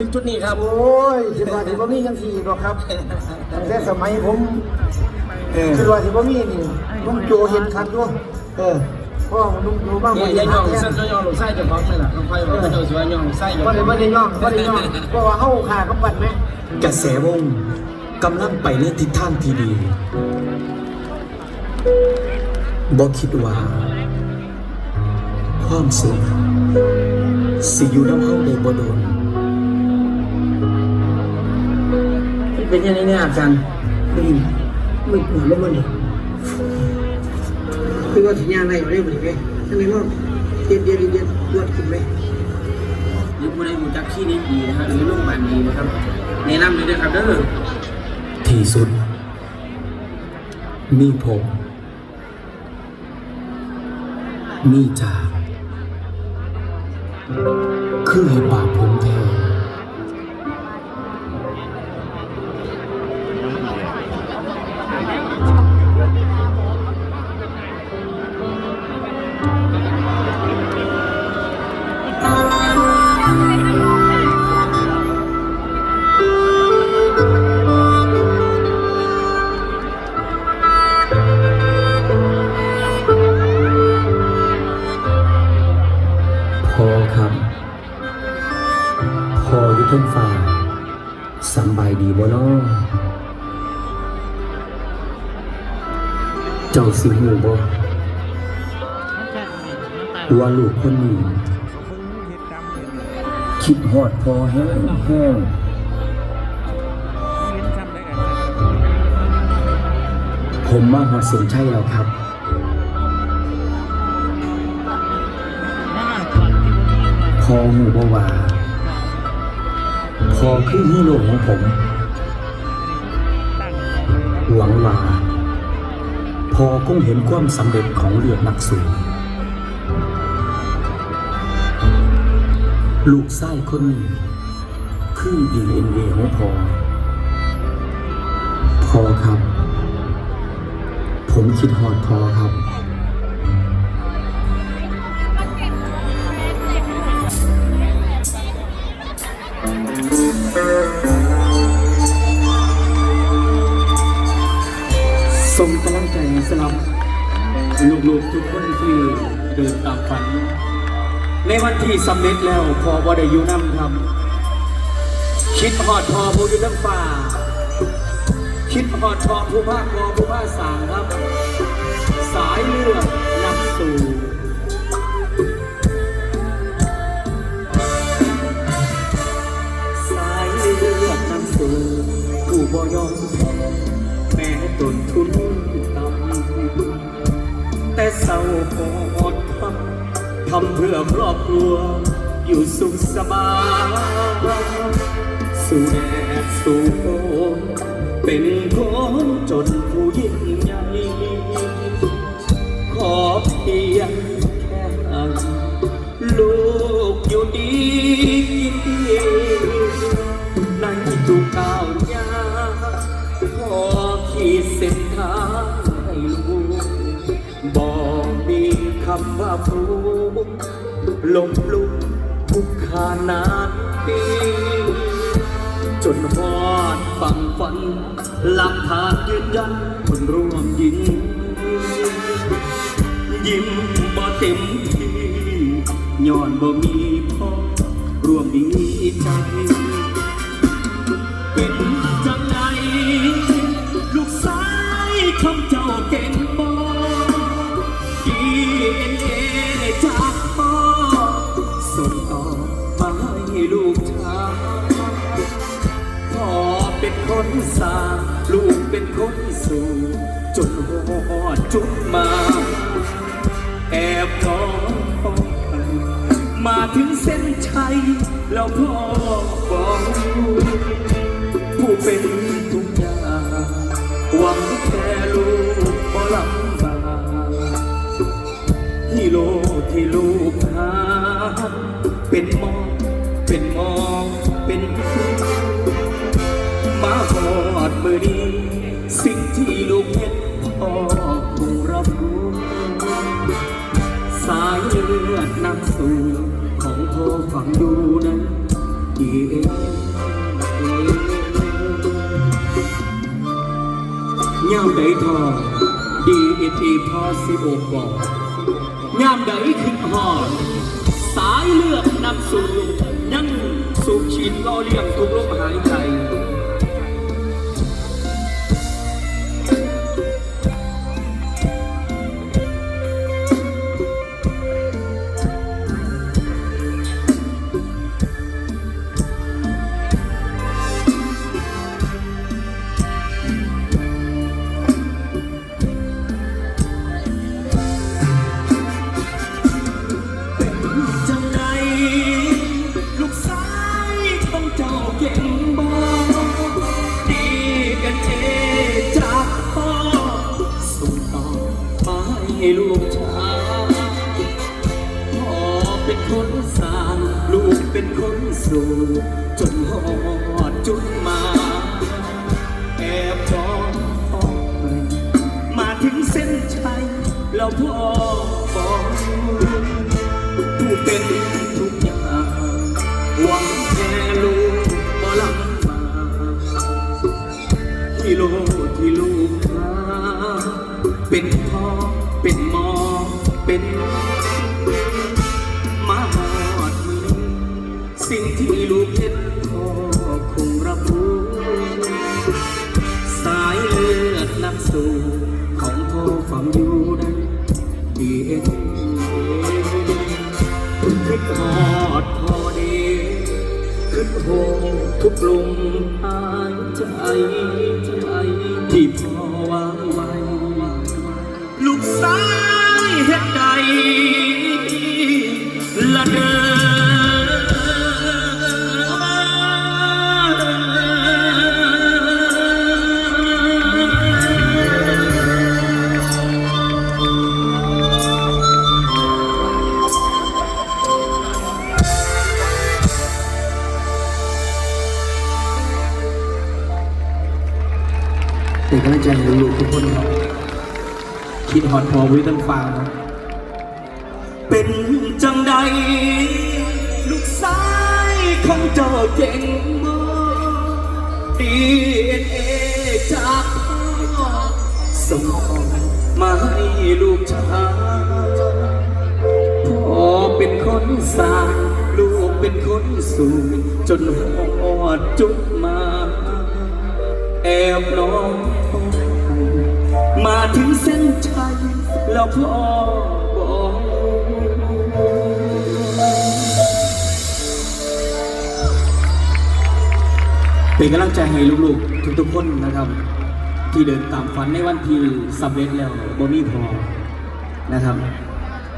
ถึงจุดนี้ครับ โอ้ยคิดว่าสิบ่มีจังซี่หรอกครับตั้งแต่สมัยผมเออคิดว่าสิบ่มีนี่ลุงโจเห็นคักอยู่เออเพราะว่าลุงโจบ้างเนี่ยยายย่องเส้นยายย่องลูกไส้เจะพร้าขอมนี่แหละน้องไฟบอกว่าเจ้าสิว่าย่องลูกไส้ย่องบ่ได้บ่ได้ย่องบ่ได้ย่องเพราะว่าเฮาขากำปั้นแม่กระแสวงกำลังไปในทิศทางที่ดีบ่คิดว่า ความสุขสิอยู่น้ำเฮาได้บ่โดน เป็นยังไงเนี่ยอาจารย์อืมมึงหัวลงมานี่คือว่าสิย่างได้บ่ได้บ่ได้เว้ยจังได๋บ่เย็นเย็นเย็นรวดขึ้นไหมหรือผู้ใดรู้จักที่นี้ดีนะครับหรือโรงพยาบาลดีนะครับแนะนำเลยนะครับเด้อที่สุด มีผม มีจาคือให้บาปผมแท้พ บายดีบ่น้อเจ้าสิหูบ่ว่าลูกคนนี้คิดฮอดพอแห้งแห้งผมมาหอดเส้นชัยแล้วครับพอหูบ่ว่า พอคือฮีโร่ของผม หวังว่าพอคงเห็นความสำเร็จของเรือนักสู้ลูกไส้คนนี้คือดีเอ็นเอของพอพอครับ ผมคิดหอดพอครับ ส่งกำลังใจสำหรับลูกๆทุกคนที่เดินตามฝัน ในวันที่สำเร็จแล้วพอบ่าได้อยู่นำครับคิดหอดพอผู้อยู่น้ำป่า คิดหอดพอผู้ภาคพอผู้ภาคสางครับ สายเลือดนำสู่ บ่ยอมแม้ตนทุนต่ำแต่เศร้าพอดทำทำเพื่อครอบครัว อยู่สุขสบายสู่แดดสู่ฝนเป็นคนจนผู้ยิ่งใหญ่ขอเพียงแค่ลูกอยู่ดีใน ขีดเส้นทางให้ลูกบอกมีคำว่าพรูลมลุกทุกขานานปีจนหอดฝั่งฝัน หลักฐานยืนยันคนร่วมยินยิ้มบ่เต็มที่ย้อนบ่มีพ่อร่วมดีใจ คำเจ้าเก่งบ่ดีเอ็นเอจากพ่อส่งต่อมาให้ลูกชายพ่อเป็นคนสร้างลูกเป็นคนสู่จนหอดจุดมา แอบร้อมาถึงเส้นชัยแล้วพ่อบอกผู้เป็นทุก อบบอกย่ามใดขึ้นหอดสายเลือดนำสู่ยังสูบฉีดล่อเลี้ยงทุกลมหายใจจั ลูกชายพ่อเป็นคนสร้างลูกเป็นคนสู่จนหอดจุดมาแอบจองออกไปมาถึงเส้นชัยแล้วพ่อบอกผู้เป็นทุกอย่างหวังแค่ลูกบ่ลำบากที่โลกที่ลูกหาเป็นพ่อ เป็นมาหอดมือ สิ่งที่ลูกเห็นพ่อคงรับรู้ สายเลือดนักสู้ของพ่อฝังอยู่ในดีเอ็นคิดทอดพอดีขึ้นโหทุกลมหายใจใจที่พ่อวางไว้ลูกสาย เป็นกำลังใจให้ลูกทุกคนครับคิดฮอดพอวิตันฟังเป็นจังใด ลูกสายของเจ้าเก่งบ่ดีเอ็นเอจากพ่อส่งมาให้ลูกชายพ่อเป็นคนสร้างลูกเป็นคนสู่จนหอดจุดมา แอบน้อง ถึงเส้นชัยแล้วพอบอกเป็นกำลังใจให้ลูกๆ ทุกๆคนนะครับ ที่เดินตามฝันในวันที่สำเร็จแล้วบ่มีพอนะครับ